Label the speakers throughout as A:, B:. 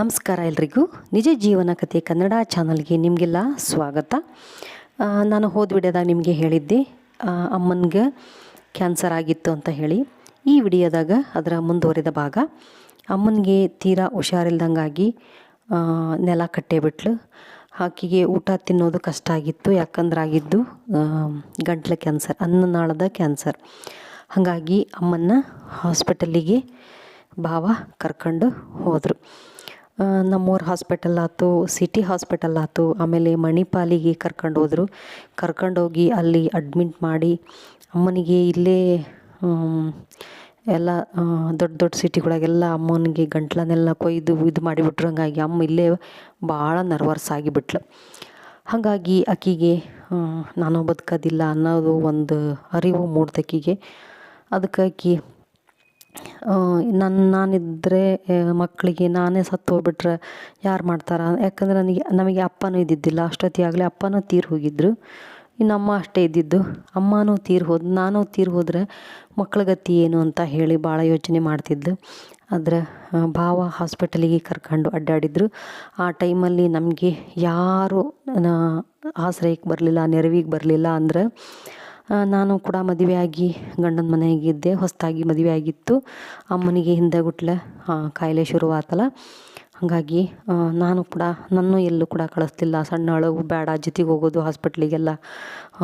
A: ನಮಸ್ಕಾರ ಎಲ್ರಿಗೂ. ನಿಜ ಜೀವನ ಕಥೆ ಕನ್ನಡ ಚಾನಲ್ಗೆ ನಿಮಗೆಲ್ಲ ಸ್ವಾಗತ. ನಾನು ಹೋದ ವಿಡಿಯೋದಾಗ ನಿಮಗೆ ಹೇಳಿದ್ದೆ ಅಮ್ಮನಿಗೆ ಕ್ಯಾನ್ಸರ್ ಆಗಿತ್ತು ಅಂತ ಹೇಳಿ. ಈ ವಿಡಿಯೋದಾಗ ಅದರ ಮುಂದುವರಿದ ಭಾಗ, ಅಮ್ಮನಿಗೆ ತೀರಾ ಹುಷಾರಿಲ್ದಂಗಾಗಿ ನೆಲ ಕಟ್ಟೇ ಬಿಟ್ಲು. ಆಕೆಗೆ ಊಟ ತಿನ್ನೋದು ಕಷ್ಟ ಆಗಿತ್ತು ಯಾಕಂದ್ರೆ ಆಗಿದ್ದು ಗಂಟ್ಲು ಗಂಟ್ಲ ಕ್ಯಾನ್ಸರ್, ಅನ್ನನಾಳದ ಕ್ಯಾನ್ಸರ್. ಹಾಗಾಗಿ ಅಮ್ಮನ್ನ ಹಾಸ್ಪಿಟಲಿಗೆ ಭಾವ ಕರ್ಕೊಂಡು ಹೋದರು. ನಮ್ಮೂರ ಹಾಸ್ಪಿಟಲ್ ಆಯ್ತು ಸಿಟಿ ಹಾಸ್ಪಿಟಲ್ ಆಯ್ತು, ಆಮೇಲೆ ಮಣಿಪಾಲಿಗೆ ಕರ್ಕೊಂಡು ಹೋದರು. ಕರ್ಕೊಂಡೋಗಿ ಅಲ್ಲಿ ಅಡ್ಮಿಟ್ ಮಾಡಿ ಅಮ್ಮನಿಗೆ ಇಲ್ಲೇ ಎಲ್ಲ ದೊಡ್ಡ ದೊಡ್ಡ ಸಿಟಿಗಳಾಗೆಲ್ಲ ಅಮ್ಮನಿಗೆ ಗಂಟ್ಲನ್ನೆಲ್ಲ ಕೊಯ್ದು ಇದು ಮಾಡಿಬಿಟ್ರು. ಹಂಗಾಗಿ ಅಮ್ಮ ಇಲ್ಲೇ ಭಾಳ ನರ್ವಸ್ ಆಗಿಬಿಟ್ಲು. ಹಾಗಾಗಿ ಆಕಿಗೆ ನಾನು ಬದುಕೋದಿಲ್ಲ ಅನ್ನೋದು ಒಂದು ಅರಿವು ಮೂಡ್ದಕ್ಕಿಗೆ ಅದಕ್ಕಾಗಿ ನನ್ನ ನಾನಿದ್ದರೆ ಮಕ್ಕಳಿಗೆ ನಾನೇ ಸತ್ತು ಹೋಗ್ಬಿಟ್ರೆ ಯಾರು ಮಾಡ್ತಾರೆ? ಯಾಕಂದ್ರೆ ನನಗೆ, ನಮಗೆ ಅಪ್ಪನೂ ಇದ್ದಿದ್ದಿಲ್ಲ. ಅಷ್ಟೊತ್ತಿಗಾಗಲೇ ಅಪ್ಪನೂ ತೀರಿ ಹೋಗಿದ್ದರು ಇನ್ನು ಅಮ್ಮ ಅಷ್ಟೇ ಇದ್ದಿದ್ದು. ಅಮ್ಮನೂ ತೀರಿ ಹೋದ, ನಾನು ತೀರಿ ಹೋದರೆ ಮಕ್ಳ ಗತಿ ಏನು ಅಂತ ಹೇಳಿ ಭಾಳ ಯೋಚನೆ ಮಾಡ್ತಿದ್ದು ಆದರೆ ಭಾವ ಹಾಸ್ಪಿಟಲಿಗೆ ಕರ್ಕೊಂಡು ಅಡ್ಡಾಡಿದ್ರು. ಆ ಟೈಮಲ್ಲಿ ನಮಗೆ ಯಾರು ಆಶ್ರಯಕ್ಕೆ ಬರಲಿಲ್ಲ, ನೆರವಿಗೆ ಬರಲಿಲ್ಲ ಅಂದ್ರೆ ನಾನು ಕೂಡ ಮದುವೆಯಾಗಿ ಗಂಡನ ಮನೆಯಾಗಿದ್ದೆ ಹೊಸದಾಗಿ ಮದುವೆ ಆಗಿತ್ತು ಅಮ್ಮನಿಗೆ ಹಿಂದೆ ಗುಟ್ಲೆ ಕಾಯಿಲೆ ಶುರುವಾತಲ್ಲ. ಹಾಗಾಗಿ ನಾನು ಕೂಡ, ನನ್ನ ಎಲ್ಲೂ ಕೂಡ ಕಳಿಸ್ತಿಲ್ಲ ಸಣ್ಣ ಅಳವು ಬೇಡ, ಜೊತೆಗೆ ಹೋಗೋದು, ಹಾಸ್ಪಿಟ್ಲಿಗೆಲ್ಲ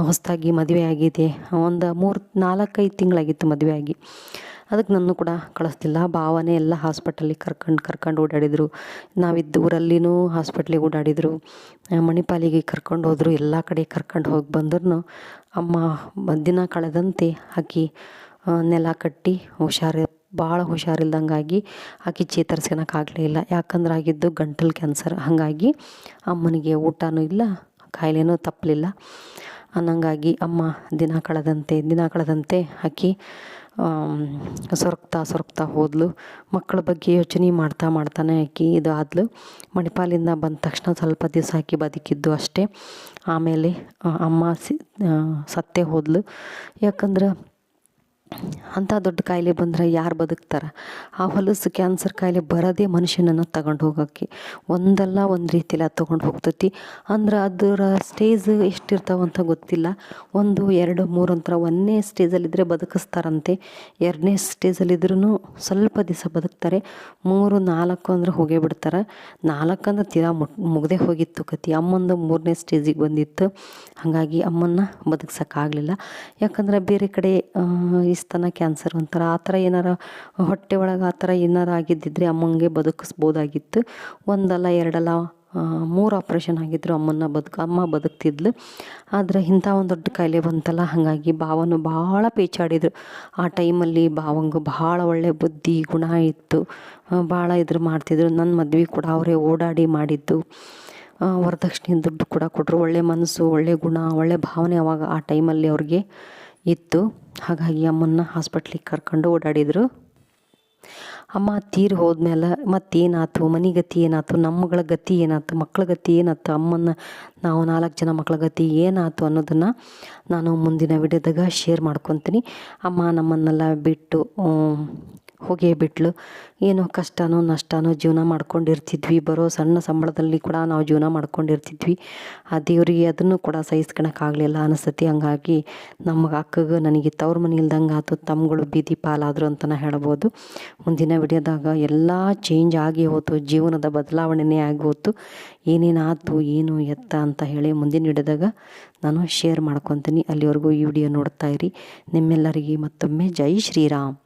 A: ಹೊಸದಾಗಿ ಮದುವೆ ಆಗಿದೆ ಒಂದು ಮೂರು ನಾಲ್ಕೈದು ತಿಂಗಳಾಗಿತ್ತು ಮದುವೆ ಆಗಿ ಅದಕ್ಕೆ ನನ್ನ ಕೂಡ ಕಳಿಸ್ತಿಲ್ಲ ಭಾವನೆ ಎಲ್ಲ ಹಾಸ್ಪಿಟಲಿಗೆ ಕರ್ಕೊಂಡು ಕರ್ಕೊಂಡು ಓಡಾಡಿದರು. ನಾವಿದ್ದ ಊರಲ್ಲಿನೂ ಹಾಸ್ಪಿಟ್ಲಿಗೆ ಓಡಾಡಿದರು. ಮಣಿಪಾಲಿಗೆ ಕರ್ಕೊಂಡು ಹೋದರು. ಎಲ್ಲ ಕಡೆ ಕರ್ಕೊಂಡು ಹೋಗಿ ಬಂದ್ರೂ ಅಮ್ಮ ದಿನ ಕಳೆದಂತೆ ಆಕೆ ನೆಲ ಕಟ್ಟಿ ಹುಷಾರು ಭಾಳ ಹುಷಾರಿಲ್ದಂಗಾಗಿ ಆಕೆ ಚೇತರಿಸ್ಕೊಳಕ್ಕಾಗಲೇ ಇಲ್ಲ. ಯಾಕಂದ್ರೆ ಆಗಿದ್ದು ಗಂಟಲು ಕ್ಯಾನ್ಸರ್ ಹಾಗಾಗಿ ಅಮ್ಮನಿಗೆ ಊಟನೂ ಇಲ್ಲ, ಕಾಯಿಲೆನೂ ತಪ್ಪಲಿಲ್ಲ ಅನ್ನಂಗಾಗಿ ಅಮ್ಮ ದಿನ ಕಳೆದಂತೆ ದಿನ ಕಳೆದಂತೆ ಆಕೆ ಸೊರಗ್ತಾ ಸೊರಗ್ತಾ ಹೋದ್ಲು. ಮಕ್ಕಳ ಬಗ್ಗೆ ಯೋಚನೆ ಮಾಡ್ತಾ ಮಾಡ್ತಾನೆ ಆಕೆ ಇದು ಆದ್ಲು ಮಣಿಪಾಲಿಂದ ಬಂದ ತಕ್ಷಣ ಸ್ವಲ್ಪ ದಿವಸ ಹಾಕಿ ಬದುಕಿದ್ದು ಅಷ್ಟೇ. ಆಮೇಲೆ ಅಮ್ಮ ಸಿ ಸತ್ತೇ ಹೋದ್ಲು. ಯಾಕಂದ್ರೆ ಅಂಥ ದೊಡ್ಡ ಕಾಯಿಲೆ ಬಂದರೆ ಯಾರು ಬದುಕ್ತಾರೆ? ಆ ಹೊಲಸು ಕ್ಯಾನ್ಸರ್ ಕಾಯಿಲೆ ಬರೋದೇ ಮನುಷ್ಯನನ್ನು ತಗೊಂಡು ಹೋಗೋಕ್ಕೆ ಒಂದಲ್ಲ ಒಂದು ರೀತಿಯಲ್ಲಿ ಅದು ತೊಗೊಂಡು ಹೋಗ್ತೈತಿ. ಅಂದ್ರೆ ಅದರ ಸ್ಟೇಜ್ ಎಷ್ಟಿರ್ತಾವಂತ ಗೊತ್ತಿಲ್ಲ. ಒಂದು, ಎರಡು, ಮೂರು ಅಂತರ ಒಂದನೇ ಸ್ಟೇಜಲ್ಲಿದ್ದರೆ ಬದುಕಿಸ್ತಾರಂತೆ. ಎರಡನೇ ಸ್ಟೇಜಲ್ಲಿದ್ರೂ ಸ್ವಲ್ಪ ದಿವಸ ಬದುಕ್ತಾರೆ. ಮೂರು, ನಾಲ್ಕು ಅಂದ್ರೆ ಹೋಗೇ ಬಿಡ್ತಾರೆ. ನಾಲ್ಕು ಅಂದ್ರೆ ತೀರಾ ಮುಟ್ ಮುಗ್ದೇ ಹೋಗಿತ್ತು ಕತಿ. ಅಮ್ಮಂದು ಮೂರನೇ ಸ್ಟೇಜಿಗೆ ಬಂದಿತ್ತು. ಹಾಗಾಗಿ ಅಮ್ಮನ್ನ ಬದುಕ್ಸೋಕ್ಕಾಗಲಿಲ್ಲ. ಯಾಕಂದ್ರೆ ಬೇರೆ ಕಡೆ ಸ್ತನ ಕ್ಯಾನ್ಸರ್ ಅಂತಾರೆ ಆ ಥರ ಏನಾರ ಹೊಟ್ಟೆ ಒಳಗೆ ಆ ಥರ ಏನಾರ ಆಗಿದ್ದಿದ್ರೆ ಅಮ್ಮಂಗೆ ಬದುಕಿಸ್ಬೋದಾಗಿತ್ತು. ಒಂದಲ್ಲ, ಎರಡಲ್ಲ ಮೂರು ಆಪ್ರೇಷನ್ ಆಗಿದ್ರು ಅಮ್ಮನ್ನ ಬದುಕು, ಅಮ್ಮ ಬದುಕ್ತಿದ್ಲು. ಆದರೆ ಇಂಥ ಒಂದು ದೊಡ್ಡ ಕಾಯಿಲೆ ಬಂತಲ್ಲ, ಹಾಗಾಗಿ ಭಾವನು ಭಾಳ ಪೇಚಾಡಿದರು. ಆ ಟೈಮಲ್ಲಿ ಭಾವಂಗೆ ಭಾಳ ಒಳ್ಳೆ ಬುದ್ಧಿ, ಗುಣ ಇತ್ತು. ಭಾಳ ಇದ್ರ ಮಾಡ್ತಿದ್ರು. ನನ್ನ ಮದ್ವೆ ಕೂಡ ಅವರೇ ಓಡಾಡಿ ಮಾಡಿದ್ದು. ವರದಕ್ಷಿಣೆ ದುಡ್ಡು ಕೂಡ ಕೊಟ್ಟರು ಒಳ್ಳೆ ಮನಸ್ಸು, ಒಳ್ಳೆ ಗುಣ, ಒಳ್ಳೆ ಭಾವನೆ ಅವಾಗ ಆ ಟೈಮಲ್ಲಿ ಅವ್ರಿಗೆ ಇತ್ತು. ಹಾಗಾಗಿ ಅಮ್ಮನ್ನ ಹಾಸ್ಪಿಟ್ಲಿಗೆ ಕರ್ಕೊಂಡು ಓಡಾಡಿದರು. ಅಮ್ಮ ತೀರಿ ಹೋದ್ಮೇಲೆ ಮತ್ತೇನಾಯ್ತು? ಮನೆ ಗತಿ ಏನಾಯ್ತು? ನಮ್ಮಗಳ ಗತಿ ಏನಾಯ್ತು? ಮಕ್ಕಳ ಗತಿ ಏನಾಯ್ತು? ಅಮ್ಮನ್ನ ನಾವು ನಾಲ್ಕು ಜನ ಮಕ್ಕಳ ಗತಿ ಏನಾಯ್ತು ಅನ್ನೋದನ್ನು ನಾನು ಮುಂದಿನ ವಿಡಿಯೋದಾಗ ಶೇರ್ ಮಾಡ್ಕೊತೀನಿ. ಅಮ್ಮ ನಮ್ಮನ್ನೆಲ್ಲ ಬಿಟ್ಟು ಹೋಗೇ ಬಿಟ್ಲು. ಏನೋ ಕಷ್ಟನೋ ನಷ್ಟನೋ ಜೀವನ ಮಾಡ್ಕೊಂಡಿರ್ತಿದ್ವಿ. ಬರೋ ಸಣ್ಣ ಸಂಬಳದಲ್ಲಿ ಕೂಡ ನಾವು ಜೀವನ ಮಾಡ್ಕೊಂಡಿರ್ತಿದ್ವಿ. ಆ ದೇವರಿಗೆ ಅದನ್ನು ಕೂಡ ಸಹಿಸ್ಕೊಳಕ್ಕಾಗಲಿಲ್ಲ ಅನಿಸ್ತತಿ. ಹಂಗಾಗಿ ನಮಗೆ ಅಕ್ಕಗೆ ನನಗೆ ತವ್ರ ಮನೆ ಇಲ್ದಂಗೆ ಆಯ್ತು ತಮ್ಮಗಳು ಬೀದಿ ಪಾಲಾದರು ಅಂತಲೇ ಹೇಳ್ಬೋದು. ಮುಂದಿನ ವಿಡಿಯೋದಾಗ ಎಲ್ಲ ಚೇಂಜ್ ಆಗಿ ಹೋತು, ಜೀವನದ ಬದಲಾವಣೆನೇ ಆಗಿ ಹೋತು. ಏನೇನಾಯ್ತು ಏನು, ಎತ್ತ ಅಂತ ಹೇಳಿ ಮುಂದಿನ ವಿಡಿಯೋದಾಗ ನಾನು ಶೇರ್ ಮಾಡ್ಕೊತೀನಿ. ಅಲ್ಲಿವರೆಗೂ ಈ ವಿಡಿಯೋ ನೋಡ್ತಾ ಇರಿ. ನಿಮ್ಮೆಲ್ಲರಿಗೆ ಮತ್ತೊಮ್ಮೆ ಜೈ ಶ್ರೀರಾಮ್.